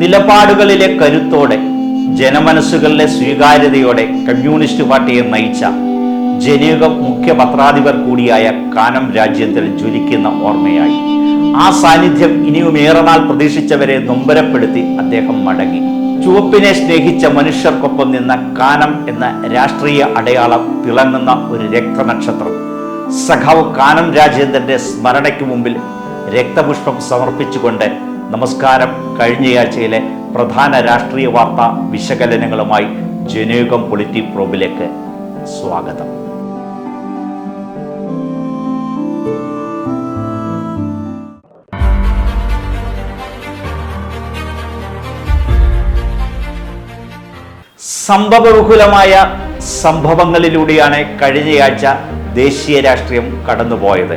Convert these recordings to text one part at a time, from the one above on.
നിലപാടുകളിലെ കരുത്തോടെ ജനമനസ്സുകളിലെ സ്വീകാര്യതയോടെ കമ്മ്യൂണിസ്റ്റ് പാർട്ടിയെ നയിച്ച ജനയുഗം മുഖ്യ പത്രാധിപർ കൂടിയായ കാനം രാജ്യത്തിൽ ജ്വലിക്കുന്ന ഓർമ്മയായി. ആ സാന്നിധ്യം ഇനിയും ഏറെ നാൾ പ്രതീക്ഷിച്ചവരെ നൊമ്പരപ്പെടുത്തി അദ്ദേഹം മടങ്ങി. ചുവപ്പിനെ സ്നേഹിച്ച മനുഷ്യർക്കൊപ്പം നിന്ന കാനം എന്ന രാഷ്ട്രീയ അടയാളം തിളങ്ങുന്ന ഒരു രക്തനക്ഷത്രം. സഖാവ് കാനം രാജേന്ദ്രന്റെ സ്മരണയ്ക്ക് മുമ്പിൽ രക്തപുഷ്പം സമർപ്പിച്ചുകൊണ്ട് നമസ്കാരം. കഴിഞ്ഞയാഴ്ചയിലെ പ്രധാന രാഷ്ട്രീയ വാർത്താ വിശകലനങ്ങളുമായി ജനയുഗം പൊളിറ്റി പ്രോബിലേക്ക് സ്വാഗതം. സംഭവബഹുലമായ സംഭവങ്ങളിലൂടെയാണ് കഴിഞ്ഞയാഴ്ച ദേശീയ രാഷ്ട്രീയം കടന്നുപോയത്.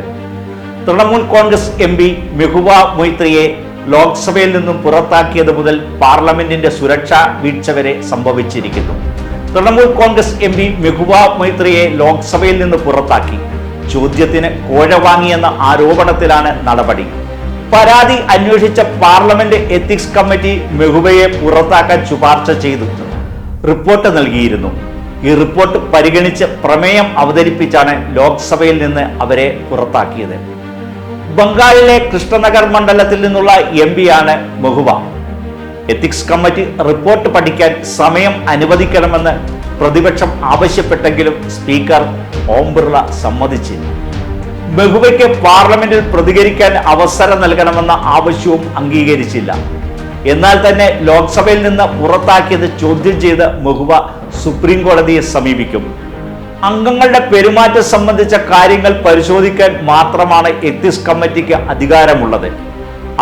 തൃണമൂൽ കോൺഗ്രസ് എം പി മെഹുബ മൊയ്ത്രിയെ ലോക്സഭയിൽ നിന്നും പുറത്താക്കിയത് മുതൽ പാർലമെന്റിന്റെ സുരക്ഷാ വീഴ്ച വരെ സംഭവിച്ചിരിക്കുന്നു. തൃണമൂൽ കോൺഗ്രസ് എം പി മെഹുബ മൈത്രിയെ ലോക്സഭയിൽ നിന്ന് പുറത്താക്കി. ചോദ്യത്തിന് കോഴ വാങ്ങിയെന്ന ആരോപണത്തിലാണ് നടപടി. പരാതി അന്വേഷിച്ച പാർലമെന്റ് എത്തിക്സ് കമ്മിറ്റി മെഹുബയെ പുറത്താക്കാൻ ശുപാർശ ചെയ്തു. റിപ്പോർട്ട് നൽകിയിരുന്നു. ഈ റിപ്പോർട്ട് പരിഗണിച്ച് പ്രമേയം അവതരിപ്പിച്ചാണ് ലോക്സഭയിൽ നിന്ന് അവരെ പുറത്താക്കിയത്. ബംഗാളിലെ കൃഷ്ണനഗർ മണ്ഡലത്തിൽ നിന്നുള്ള എം പിയാണ് മഹുവ. എത്തിക്സ് കമ്മിറ്റി റിപ്പോർട്ട് പഠിക്കാൻ സമയം അനുവദിക്കണമെന്ന് പ്രതിപക്ഷം ആവശ്യപ്പെട്ടെങ്കിലും സ്പീക്കർ ഓം ബിർള സമ്മതിച്ചില്ല. മെഹുബയ്ക്ക് പാർലമെന്റിൽ പ്രതികരിക്കാൻ അവസരം നൽകണമെന്ന ആവശ്യവും അംഗീകരിച്ചില്ല. എന്നാൽ തന്നെ ലോക്സഭയിൽ നിന്ന് പുറത്താക്കിയത് ചോദ്യം ചെയ്ത് മെഹുബ സുപ്രീം കോടതിയെ സമീപിക്കും. അംഗങ്ങളുടെ പെരുമാറ്റം സംബന്ധിച്ച കാര്യങ്ങൾ പരിശോധിക്കാൻ മാത്രമാണ് എത്തിസ് കമ്മിറ്റിക്ക് അധികാരമുള്ളത്.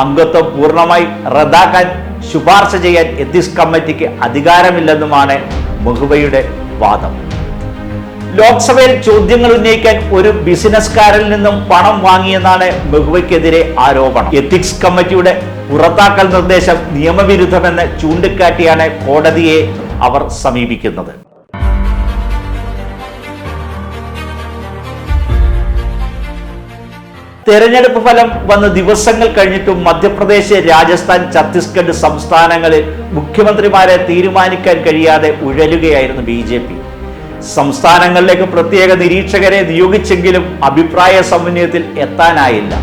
അംഗത്വം പൂർണമായി റദ്ദാക്കാൻ ശുപാർശ ചെയ്യാൻ എത്തിസ് കമ്മിറ്റിക്ക് അധികാരമില്ലെന്നുമാണ് മെഹുബയുടെ വാദം. ലോക്സഭയിൽ ചോദ്യങ്ങൾ ഉന്നയിക്കാൻ ഒരു ബിസിനസ്കാരിൽ നിന്നും പണം വാങ്ങിയെന്നാണ് മെഹുവയ്ക്കെതിരെ ആരോപണം. എത്തിക്സ് കമ്മിറ്റിയുടെ പുറത്താക്കൽ നിർദ്ദേശം നിയമവിരുദ്ധമെന്ന് ചൂണ്ടിക്കാട്ടിയാണ് കോടതിയെ അവർ സമീപിക്കുന്നത്. തെരഞ്ഞെടുപ്പ് ഫലം വന്ന് ദിവസങ്ങൾ കഴിഞ്ഞിട്ടും മധ്യപ്രദേശ് രാജസ്ഥാൻ ഛത്തീസ്ഗഡ് സംസ്ഥാനങ്ങളിൽ മുഖ്യമന്ത്രിമാരെ തീരുമാനിക്കാൻ കഴിയാതെ ഉഴലുകയായിരുന്നു ബി ജെ പി. സംസ്ഥാനങ്ങളിലേക്ക് പ്രത്യേക നിരീക്ഷകരെ നിയോഗിച്ചെങ്കിലും അഭിപ്രായ സമന്വയത്തിൽ എത്താനായില്ല.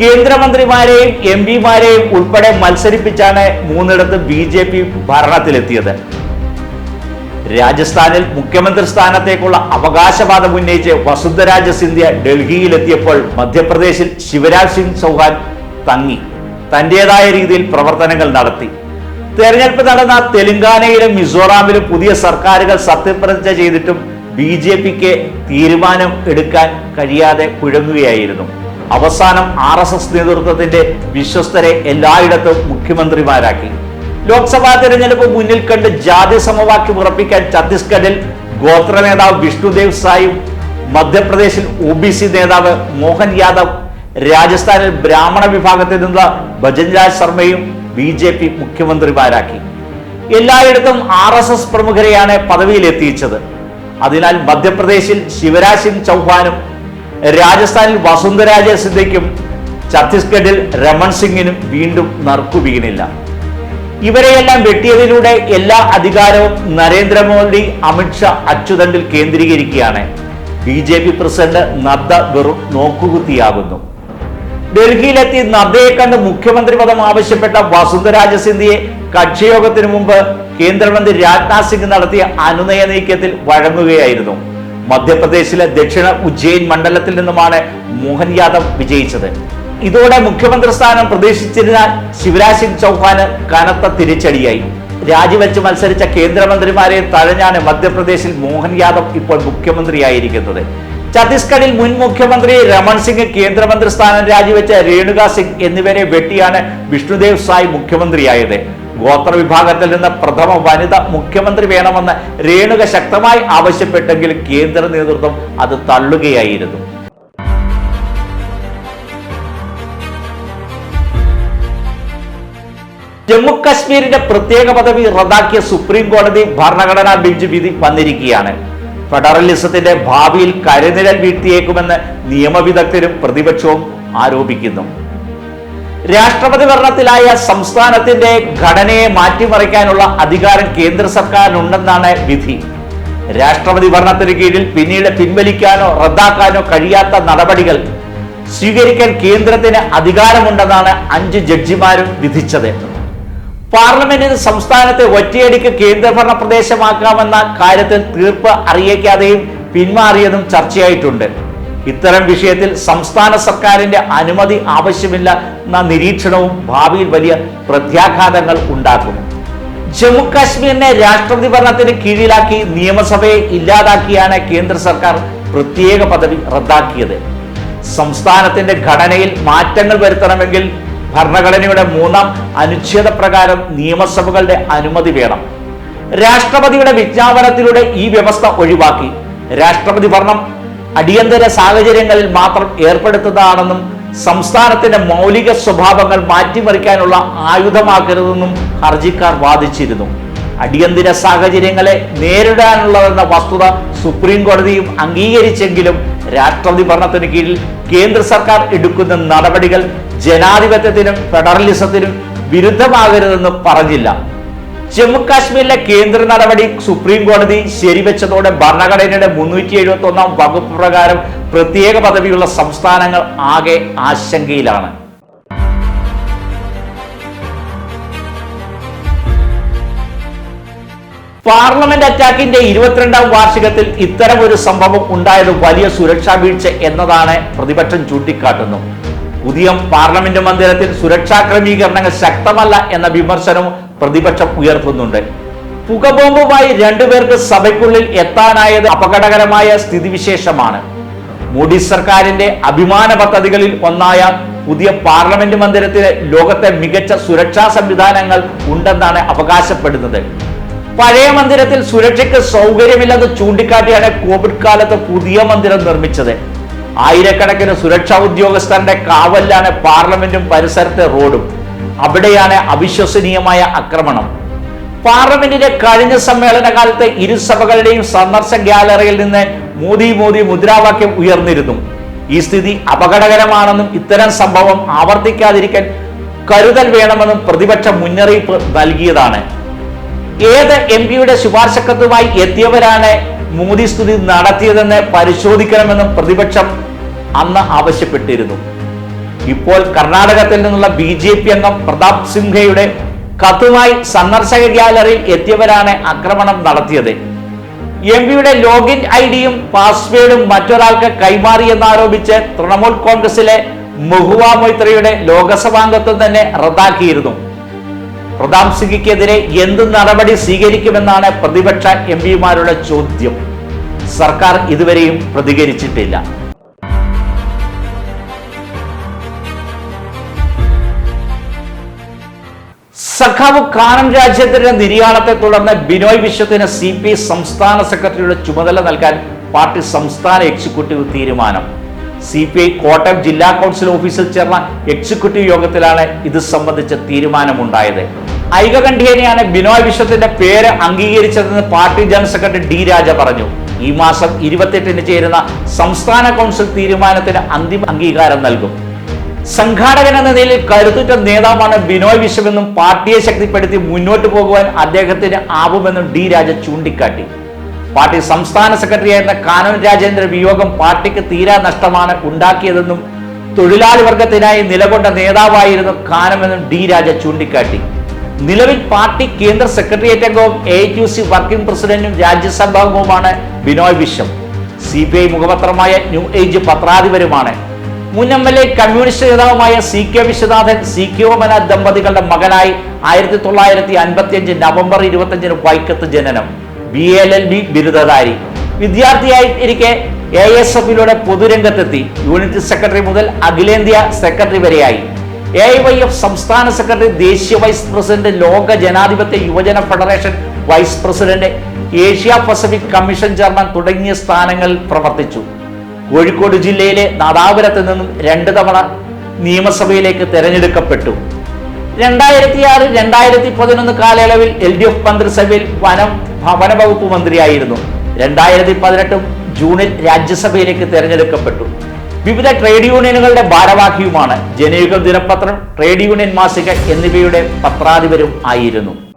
കേന്ദ്രമന്ത്രിമാരെയും എം പിമാരെയും ഉൾപ്പെടെ മത്സരിപ്പിച്ചാണ് മൂന്നിടത്ത് ബി ജെ പി ഭരണത്തിലെത്തിയത്. രാജസ്ഥാനിൽ മുഖ്യമന്ത്രി സ്ഥാനത്തേക്കുള്ള അവകാശവാദം ഉന്നയിച്ച് വസുന്ധരാജ സിന്ധ്യ ഡൽഹിയിലെത്തിയപ്പോൾ മധ്യപ്രദേശിൽ ശിവരാജ് സിംഗ് ചൗഹാൻ തങ്ങി. തന്റേതായ രീതിയിൽ പ്രവർത്തനങ്ങൾ നടത്തി. തെരഞ്ഞെടുപ്പ് നടന്ന തെലങ്കാനയിലും മിസോറാമിലും പുതിയ സർക്കാരുകൾ സത്യപ്രതിജ്ഞ ചെയ്തിട്ടും ബി ജെ പിക്ക് തീരുമാനം എടുക്കാൻ കഴിയാതെ കുഴങ്ങുകയായിരുന്നു. അവസാനം ആർ എസ് എസ് നേതൃത്വത്തിന്റെ വിശ്വസ്തരെ എല്ലായിടത്തും മുഖ്യമന്ത്രിമാരാക്കി. ലോക്സഭാ തെരഞ്ഞെടുപ്പ് മുന്നിൽ കണ്ട് ജാതി സമവാക്യം ഉറപ്പിക്കാൻ ഛത്തീസ്ഗഡിൽ ഗോത്ര നേതാവ് വിഷ്ണുദേവ് സായും മധ്യപ്രദേശിൽ ഒ ബി സി നേതാവ് മോഹൻ യാദവ് രാജസ്ഥാനിൽ ബ്രാഹ്മണ വിഭാഗത്തിൽ നിന്നുള്ള ഭജൻരാജ് ശർമ്മയും ബി ജെ പി മുഖ്യമന്ത്രിമാരാക്കി. എല്ലായിടത്തും ആർ എസ് എസ് പ്രമുഖരെയാണ് പദവിയിൽ എത്തിച്ചത് അതിനാൽ മധ്യപ്രദേശിൽ ശിവരാജ് സിംഗ് ചൗഹാനും രാജസ്ഥാനിൽ വസുന്ധരാജ സിദ്ധയ്ക്കും ഛത്തീസ്ഗഡിൽ രമൺ സിംഗിനും വീണ്ടും നറുക്കു വീണില്ല ഇവരെയെല്ലാം വെട്ടിയതിലൂടെ എല്ലാ അധികാരവും നരേന്ദ്രമോദി അമിത്ഷാ അച്ചുതണ്ടിൽ കേന്ദ്രീകരിക്കുകയാണ്. B J P president Nadda വെറും നോക്കുകുത്തിയാകുന്നു. ഡൽഹിയിലെത്തി നദ്ദയെ കണ്ട് മുഖ്യമന്ത്രി പദം ആവശ്യപ്പെട്ട വസുന്ധരാജ സിന്ധിയെ കക്ഷിയോഗത്തിന് മുമ്പ് കേന്ദ്രമന്ത്രി രാജ്നാഥ് സിംഗ് നടത്തിയ അനുനയ നീക്കത്തിൽ വഴങ്ങുകയായിരുന്നു. മധ്യപ്രദേശിലെ ദക്ഷിണ ഉജ്ജയിൻ മണ്ഡലത്തിൽ നിന്നുമാണ് മോഹൻ യാദവ് വിജയിച്ചത്. ഇതോടെ മുഖ്യമന്ത്രി സ്ഥാനം പ്രതീക്ഷിച്ചിരുന്ന ശിവരാജ് സിംഗ് ചൗഹാന് കനത്ത തിരിച്ചടിയായി. രാജിവെച്ച് മത്സരിച്ച കേന്ദ്രമന്ത്രിമാരെ തഴഞ്ഞാണ് മധ്യപ്രദേശിൽ മോഹൻ യാദവ് ഇപ്പോൾ മുഖ്യമന്ത്രിയായിരിക്കുന്നത്. ഛത്തീസ്ഗഡിൽ മുൻ മുഖ്യമന്ത്രി രമൺ സിംഗ് കേന്ദ്രമന്ത്രി സ്ഥാനം രാജിവെച്ച രേണുക സിംഗ് എന്നിവരെ വെട്ടിയാണ് വിഷ്ണുദേവ് സായ് മുഖ്യമന്ത്രിയായത്. ഗോത്ര വിഭാഗത്തിൽ നിന്ന് പ്രഥമ വനിത മുഖ്യമന്ത്രി വേണമെന്ന് രേണുക ശക്തമായി ആവശ്യപ്പെട്ടെങ്കിൽ കേന്ദ്ര നേതൃത്വം അത് തള്ളുകയായിരുന്നു. ജമ്മു കശ്മീരിന്റെ പ്രത്യേക പദവി റദ്ദാക്കിയ സുപ്രീം കോടതി ഭരണഘടനാ ബെഞ്ച് വിധി വന്നിരിക്കുകയാണ്. ഫെഡറലിസത്തിന്റെ ഭാവിയിൽ കരുനിഴൽ വീഴ്ത്തിയേക്കുമെന്ന് നിയമവിദഗ്ധരും പ്രതിപക്ഷവും ആരോപിക്കുന്നു. രാഷ്ട്രപതി ഭരണത്തിലായ സംസ്ഥാനത്തിന്റെ ഘടനയെ മാറ്റിമറിക്കാനുള്ള അധികാരം കേന്ദ്ര സർക്കാരിനുണ്ടെന്നാണ് വിധി. രാഷ്ട്രപതി ഭരണത്തിന് കീഴിൽ പിന്നീട് പിൻവലിക്കാനോ റദ്ദാക്കാനോ കഴിയാത്ത നടപടികൾ സ്വീകരിക്കാൻ കേന്ദ്രത്തിന് അധികാരമുണ്ടെന്നാണ് അഞ്ച് ജഡ്ജിമാരും വിധിച്ചത്. പാർലമെന്റിന് സംസ്ഥാനത്തെ ഒറ്റയടിക്ക് കേന്ദ്രഭരണ പ്രദേശമാക്കാമെന്ന കാര്യത്തിൽ തീർപ്പ് അറിയിക്കാതെയും പിന്മാറിയതും ചർച്ചയായിട്ടുണ്ട്. ഇത്തരം വിഷയത്തിൽ സംസ്ഥാന സർക്കാരിന്റെ അനുമതി ആവശ്യമില്ല എന്ന നിരീക്ഷണവും ഭാവിയിൽ വലിയ പ്രത്യാഘാതങ്ങൾ ഉണ്ടാക്കും. ജമ്മു കാശ്മീരിനെ രാഷ്ട്രപതി ഭരണത്തിന് കീഴിലാക്കി നിയമസഭയെ ഇല്ലാതാക്കിയാണ് കേന്ദ്ര സർക്കാർ പ്രത്യേക പദവി റദ്ദാക്കിയത്. സംസ്ഥാനത്തിന്റെ ഘടനയിൽ മാറ്റങ്ങൾ വരുത്തണമെങ്കിൽ ഭരണഘടനയുടെ മൂന്നാം അനുച്ഛേദ പ്രകാരം നിയമസഭകളുടെ അനുമതി വേണം. രാഷ്ട്രപതിയുടെ വിജ്ഞാപനത്തിലൂടെ ഈ വ്യവസ്ഥ ഒഴിവാക്കി. രാഷ്ട്രപതി ഭരണം അടിയന്തര സാഹചര്യങ്ങളിൽ മാത്രം ഏർപ്പെടുത്തുന്നതാണെന്നും സംസ്ഥാനത്തിന്റെ മൗലിക സ്വഭാവങ്ങൾ മാറ്റിമറിക്കാനുള്ള ആയുധമാക്കരുതെന്നും ഹർജിക്കാർ വാദിച്ചിരുന്നു. അടിയന്തര സാഹചര്യങ്ങളെ നേരിടാനുള്ളതെന്ന വസ്തുത സുപ്രീം കോടതിയും അംഗീകരിച്ചെങ്കിലും രാഷ്ട്രപതി ഭരണത്തിന് കീഴിൽ കേന്ദ്ര സർക്കാർ എടുക്കുന്ന നടപടികൾ ജനാധിപത്യത്തിനും ഫെഡറലിസത്തിനും വിരുദ്ധമാകരുതെന്ന് പറഞ്ഞില്ല. ജമ്മുകാശ്മീരിലെ കേന്ദ്ര നടപടി സുപ്രീം കോടതി ശരിവെച്ചതോടെ ഭരണഘടനയുടെ മുന്നൂറ്റി എഴുപത്തി ഒന്നാം വകുപ്പ് പ്രകാരം പ്രത്യേക പദവിയുള്ള സംസ്ഥാനങ്ങൾ ആകെ ആശങ്കയിലാണ്. പാർലമെന്റ് അറ്റാക്കിന്റെ ഇരുപത്തിരണ്ടാം വാർഷികത്തിൽ ഇത്തരം ഒരു സംഭവം ഉണ്ടായത് വലിയ സുരക്ഷാ വീഴ്ച എന്നതാണ് പ്രതിപക്ഷം ചൂണ്ടിക്കാട്ടുന്നു പുതിയ പാർലമെന്റ് മന്ദിരത്തിൽ സുരക്ഷാ ക്രമീകരണങ്ങൾ ശക്തമല്ല എന്ന വിമർശനവും പ്രതിപക്ഷം ഉയർത്തുന്നുണ്ട്. പുകബോംബുമായി രണ്ടുപേർക്ക് സഭയ്ക്കുള്ളിൽ എത്താനായത് അപകടകരമായ സ്ഥിതിവിശേഷമാണ്. മോഡി സർക്കാരിന്റെ അഭിമാന പദ്ധതികളിൽ ഒന്നായ പുതിയ പാർലമെന്റ് മന്ദിരത്തിന് ലോകത്തെ മികച്ച സുരക്ഷാ സംവിധാനങ്ങൾ ഉണ്ടെന്നാണ് അവകാശപ്പെടുന്നത്. പഴയ മന്ദിരത്തിൽ സുരക്ഷയ്ക്ക് സൗകര്യമില്ലെന്ന് ചൂണ്ടിക്കാട്ടിയാണ് കോവിഡ് കാലത്ത് പുതിയ മന്ദിരം നിർമ്മിച്ചത്. ആയിരക്കണക്കിന് സുരക്ഷാ ഉദ്യോഗസ്ഥരുടെ കാവലിലാണ് പാർലമെന്റും പരിസരത്തെ റോഡും. അവിടെയാണ് അവിശ്വസനീയമായ ആക്രമണം. പാർലമെന്റിന്റെ കഴിഞ്ഞ സമ്മേളന കാലത്ത് ഇരുസഭകളുടെയും സന്ദർശ ഗ്യാലറിയിൽ നിന്ന് മോദി മോദി മുദ്രാവാക്യം ഉയർന്നിരുന്നു. ഈ സ്ഥിതി അപകടകരമാണെന്നും ഇത്തരം സംഭവം ആവർത്തിക്കാതിരിക്കാൻ കരുതൽ വേണമെന്നും പ്രതിപക്ഷ മുന്നറിയിപ്പ് നൽകിയതാണ്. ഏത് എം പിയുടെ ശുപാർശക്കത്തുമായി എത്തിയവരാണ് മോദി സ്തുതി നടത്തിയതെന്ന് പരിശോധിക്കണമെന്നും പ്രതിപക്ഷം അന്ന് ആവശ്യപ്പെട്ടിരുന്നു. ഇപ്പോൾ കർണാടകത്തിൽ നിന്നുള്ള ബി ജെ പി അംഗം പ്രതാപ് സിംഹയുടെ കത്തുമായി സന്ദർശക ഗ്യാലറിയിൽ എത്തിയവരാണ് ആക്രമണം നടത്തിയത്. എം പിയുടെ ലോഗിൻ ഐ ഡിയും പാസ്വേഡും മറ്റൊരാൾക്ക് കൈമാറിയെന്നാരോപിച്ച് തൃണമൂൽ കോൺഗ്രസിലെ മഹുവ മൊയ്ത്രയുടെ ലോകസഭാംഗത്വം തന്നെ റദ്ദാക്കിയിരുന്നു. പ്രതാപ് സിംഗിക്കെതിരെ എന്ത് നടപടി സ്വീകരിക്കുമെന്നാണ് പ്രതിപക്ഷ എം പിമാരുടെ ചോദ്യം. സർക്കാർ ഇതുവരെയും പ്രതികരിച്ചിട്ടില്ല. സഖാവ് കാനം രാജ്യത്തിന്റെ നിര്യാണത്തെ തുടർന്ന് ബിനോയ് വിശ്വത്തിന് സി പി സംസ്ഥാന സെക്രട്ടറിയുടെ ചുമതല നൽകാൻ പാർട്ടി സംസ്ഥാന എക്സിക്യൂട്ടീവ് തീരുമാനം. സി പി ഐ കോട്ടയം ജില്ലാ കൗൺസിൽ ഓഫീസിൽ ചേർന്ന എക്സിക്യൂട്ടീവ് യോഗത്തിലാണ് ഇത് സംബന്ധിച്ച തീരുമാനമുണ്ടായത്. ഐകകണ്ഠ്യേനയാണ് ബിനോയ് വിശ്വത്തിന്റെ പേര് അംഗീകരിച്ചതെന്ന് party general secretary D Raja പറഞ്ഞു. ഈ മാസം ഇരുപത്തെട്ടിന് ചേരുന്ന സംസ്ഥാന കൗൺസിൽ തീരുമാനത്തിന് അന്തിമ അംഗീകാരം നൽകും. സംഘാടകൻ എന്ന നിലയിൽ കരുത്തുറ്റ നേതാവാണ് ബിനോയ് വിശ്വമെന്നും പാർട്ടിയെ ശക്തിപ്പെടുത്തി മുന്നോട്ട് പോകുവാൻ അദ്ദേഹത്തിന് ആവുമെന്നും ഡി രാജ ചൂണ്ടിക്കാട്ടി. പാർട്ടി സംസ്ഥാന സെക്രട്ടറിയായിരുന്ന കാനൻ രാജേന്ദ്ര വിയോഗം പാർട്ടിക്ക് തീരാ നഷ്ടമാണ് ഉണ്ടാക്കിയതെന്നും തൊഴിലാളി വർഗത്തിനായി നിലകൊണ്ട നേതാവായിരുന്നു കാനമെന്നും ഡി രാജ ചൂണ്ടിക്കാട്ടി. നിലവിൽ പാർട്ടി കേന്ദ്ര സെക്രട്ടേറിയറ്റ് അംഗവും എ യു സി വർക്കിംഗ് പ്രസിഡന്റും രാജ്യസഭാംഗവുമാണ് Binoy Viswam. C P I മുഖപത്രമായ new age പത്രാധിപരുമാണ്. മുൻ എം എൽ എ കമ്മ്യൂണിസ്റ്റ് നേതാവുമായ C K Viswanathan C K Omana ദമ്പതികളുടെ മകനായി ആയിരത്തി തൊള്ളായിരത്തി അൻപത്തി അഞ്ച് നവംബർ ഇരുപത്തി വൈക്കത്ത് ജനനം. ബി എൽ എൽ ബി ബിരുദധാരി. വിദ്യാർത്ഥിയായി ഇരിക്കെ എ എസ് എഫിലൂടെ പൊതുരംഗത്തെത്തി. യൂണിറ്റ് സെക്രട്ടറി മുതൽ അഖിലേന്ത്യാ സെക്രട്ടറി വരെയായി. എ വൈ എഫ് സംസ്ഥാന സെക്രട്ടറി ദേശീയ വൈസ് പ്രസിഡന്റ് ലോക ജനാധിപത്യ യുവജന federation vice president Asia Pacific commission chairman തുടങ്ങിയ സ്ഥാനങ്ങളിൽ പ്രവർത്തിച്ചു. കോഴിക്കോട് ജില്ലയിലെ നാദാപുരത്ത് നിന്നും രണ്ട് തവണ നിയമസഭയിലേക്ക് തെരഞ്ഞെടുക്കപ്പെട്ടു. രണ്ടായിരത്തി ആറ് രണ്ടായിരത്തി പതിനൊന്ന് കാലയളവിൽ എൽ ഡി എഫ് മന്ത്രിസഭയിൽ വനം ഭവന വകുപ്പ് മന്ത്രിയായിരുന്നു. രണ്ടായിരത്തി പതിനെട്ട് ജൂണിൽ രാജ്യസഭയിലേക്ക് തെരഞ്ഞെടുക്കപ്പെട്ടു. വിവിധ ട്രേഡ് യൂണിയനുകളുടെ ഭാരവാഹിയുമാണ്. ജനയുഗം ദിനപത്രം ട്രേഡ് യൂണിയൻ മാസിക എന്നിവയുടെ പത്രാധിപരും ആയിരുന്നു.